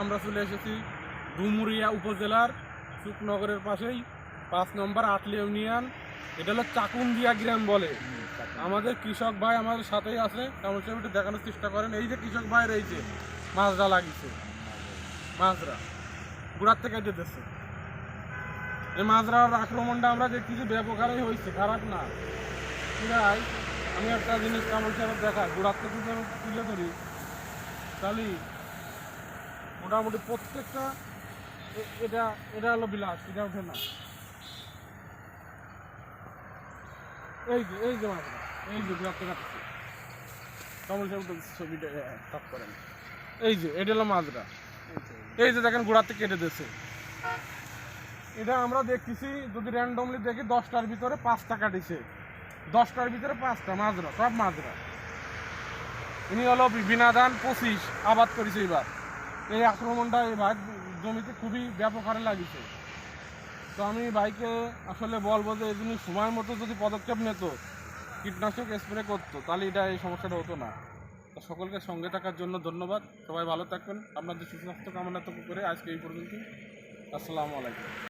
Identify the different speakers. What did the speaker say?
Speaker 1: আমরা চলে এসেছি ডুমুরিয়া উপজেলার সুকনগরের পাশেই, পাঁচ নম্বর আটলি ইউনিয়ন। এটা হলো চাকুন্দিয়া গ্রাম বলে। আমাদের কৃষক ভাই আমাদের সাথেই আছে। তেমন সে একটু দেখানোর চেষ্টা করেন। এই যে কৃষক ভাই রয়েছে মাছরা লাগিয়েছে। মাছরা গুড়ার থেকে যেতেছে এই মাছরার আক্রমণটা আমরা দেখতেছি ব্যাপকারই হয়েছে, খারাপ না। আছে আমি একটা জিনিস কেমন সাহেব দেখাই গুড়ার থেকে তুলে ধরি। তাহলে মোটামুটি প্রত্যেকটা এটা এটা হলো বিলাস, এটা ওঠে না। এই যে এই যে মাছটা এই যে বিরাট কাটছে ছবিটা করেন। এই যে, এটা হলো মাছটা এই যে দেখেন গোড়াতে কেটে দিয়েছে। এটা আমরা দেখতেছি, যদি র্যান্ডমলি দেখি, দশটার ভিতরে পাঁচটা কাটিছে। দশটার ভিতরে পাঁচটা, মাজরা, সব মাজরা। ইনি হলো বিনা ধান পঁচিশ, আবাদ করেছে এবার। এই আক্রমণটা এই ভাই জমিতে খুবই ব্যাপক হারে লাগিয়েছে। তো আমি ভাইকে আসলে বলব যে জিনিস সময় মতো যদি পদক্ষেপ নিত, কীটনাশক স্প্রে করতো, তাহলে এটা এই সমস্যাটা হতো না। তো সকলকে সঙ্গে থাকার জন্য ধন্যবাদ। সবাই ভালো থাকবেন। আপনাদের সুস্বাস্থ্য কামনা তো করে আজকে এই পর্যন্ত আসসালামু আলাইকুম।